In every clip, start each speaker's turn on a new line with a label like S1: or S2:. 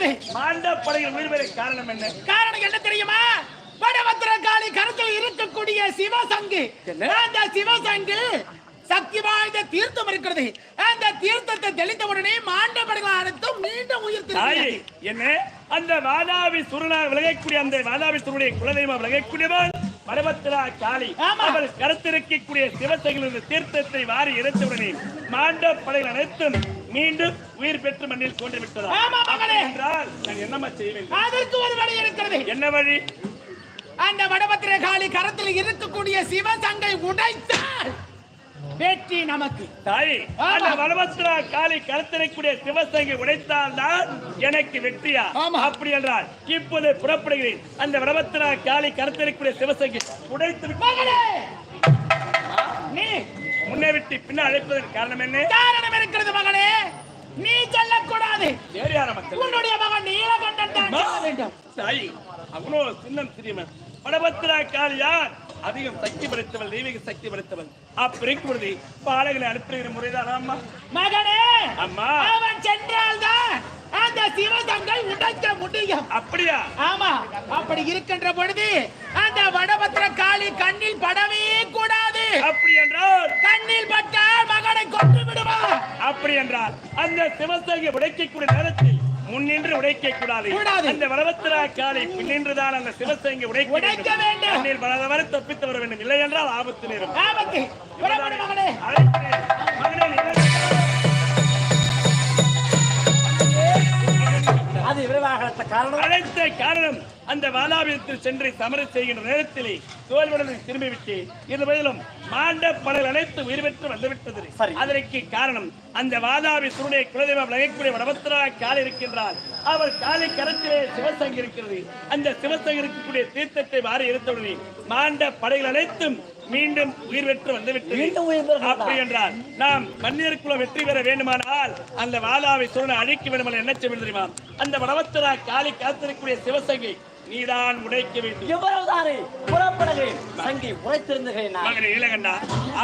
S1: இருக்கிறது
S2: மாண்ட படையில் உயிர் பெற காரணம் என்ன
S1: காரணம் என்ன தெரியுமா வடபத்திர காளி கருத்தில் இருக்கக்கூடிய சிவசங்கு? அந்த சிவசங்கு சக்தி வாய்ந்த தீர்த்தம் இருக்கிறது அந்த தீர்த்தத்தை தெளித்த உடனே மாண்டபடிகள் அனைத்தும் மீண்டும் உயிர்.
S2: என்ன அந்த வாதாபி சுருளா விலகக்கூடிய அந்த வாதாபி சுருடைய குலதெய்வம் விலகக்கூடியவன் பரமத்திரா காளி. அவள் கருத்திருக்கக்கூடிய சிவசைகள் இந்த தீர்த்தத்தை வாரி இறைத்தவுடனே மாண்ட படைகள் அனைத்தும் மீண்டும் உயிர் பெற்று மண்ணில் தோன்றி விட்டதா
S1: ஆமா, மகனே.
S2: என்றால் நான்
S1: அதற்கு ஒரு வழி இருக்கிறது.
S2: என்ன வழி?
S1: அந்த வடபத்திர காளி கரத்தில் இருக்கக்கூடிய சிவசங்கை உடைத்தால் வெற்றி நமக்கு.
S2: தாய். அந்த காளி கருத்திரைக்கூடிய சிவசங்கை உடைத்தால் தான் எனக்கு வெற்றியா?
S1: ஆமா.
S2: அப்படி என்றால் இப்போது புறப்படுகிறேன். அந்த வனபத்ரா காளி கருத்திரைக்கூடிய சிவசங்கை உடைத்து
S1: நீ
S2: முன்னே விட்டு பின்ன அழைப்பதற்கு காரணம் என்ன?
S1: காரணம் இருக்கிறது மகளே. நீ செல்லக்கூடாது. உன்னுடைய மகன் நீலகண்டன் தான். வேண்டும்.
S2: தாய் அவனோ சின்னம் சிறியவன் வடபத்ரா காளியார் அதிகம் சக்தி படைத்தவள் தெய்வீக சக்தி படைத்தவள். அப்படிருக்கும் பொழுது பாலகளை அனுப்புகிற முறைதான். அம்மா.
S1: மகனே
S2: அம்மா.
S1: அவன் சென்றால்தான் அந்த சிவசங்கை உடைக்க முடியும்.
S2: அப்படியா?
S1: ஆமா அப்படி இருக்கின்ற பொழுது அந்த வடபத்திர காளி கண்ணில் படவே கூடாது.
S2: அப்படி என்றால் என்றால் அந்த சிவசங்கை உடைக்கக்கூடிய நேரத்தில் முன்னின்று உடைக்க கூடாது. அந்த வடபத்ரா காளை பின்னின்றுதான் அந்த சிவசங்கை உடைக்க
S1: வேண்டும்.
S2: கண்ணில் பலதவரை தப்பித்து வர வேண்டும். இல்லை என்றால் ஆபத்து நேரும் அழைத்த காரணம் அந்த வாதாபியத்தில் சென்று சமரம் செய்கின்ற நேரத்திலே தோல்வியுடன் திரும்பிவிட்டு இந்த பதிலும் மாண்ட படல் அனைத்து உயிர் பெற்று வந்துவிட்டது. அதற்கு காரணம் அந்த வாதாபி சுருடைய குலதெய்வம் விளையக்கூடிய வடபத்திரா கால் இருக்கின்றார். அவர் காலை கரத்திலே சிவசங்கி இருக்கிறது. அந்த சிவசங்கி இருக்கக்கூடிய தீர்த்தத்தை வாரி எடுத்தவுடனே மாண்ட படைகள் அனைத்தும் மீண்டும் உயிர் பெற்று வந்துவிட்டது
S3: மீண்டும் உயிர்?
S2: அப்படி என்றால் நாம் மன்னியருக்குள்ள வெற்றி பெற வேண்டுமானால் அந்த வாதாவை சூழலை அழிக்க வேண்டுமானால் என்ன செய்ய வேண்டும் தெரியுமா அந்த வடவத்திரா காலி காத்திருக்கக்கூடிய சிவசங்கை நீதான் உடைக்க வேண்டும்
S3: எவ்வளவுதானே புறப்படுகிறேன் சங்கி உரைத்திருந்துகிறேன்
S2: மகனே நீலகண்டா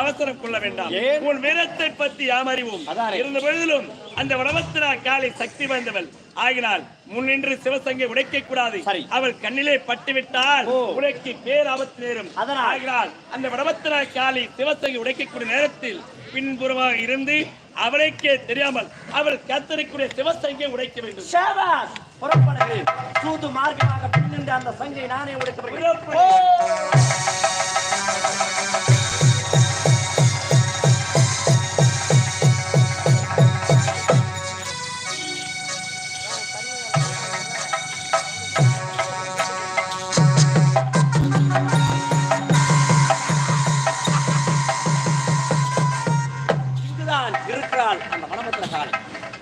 S2: அவசரம் கொள்ள வேண்டாம்? உன் வீரத்தை பற்றி யாம் அறிவோம். இருந்த பொழுதிலும் அந்த வடவத்திரா காலை சக்தி வாய்ந்தவள் ஆகினால் முன்னின்று சிவசங்கை உடைக்க கூடாது. அவள் கண்ணிலே பட்டுவிட்டால். உடைக்கு பேர் ஆபத்து நேரும்? ஆகினால் அந்த வடவத்திரா காலி சிவசங்கை உடைக்கக்கூடிய நேரத்தில் பின்புறமாக இருந்து அவளுக்கே தெரியாமல் அவள் கத்தரிக்கூடிய சிவசங்கை உடைக்க வேண்டும்.
S3: ஷாபாஸ் புறப்படுகிறேன் சூது மார்க்கமாக பின்னின்ற அந்த சங்கை நானே உடைக்கப்படுகிறேன் அந்த வனபத்திர காளி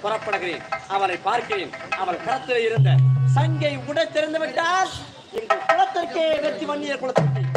S3: புறப்படுகிறேன். அவளை பார்க்கிறேன். அவள் களத்தில் இருந்த சங்கை உடை திறந்து விட்டால் எங்கள் குளத்திற்கே வெற்றி வன்னியர் குளத்திற்கு.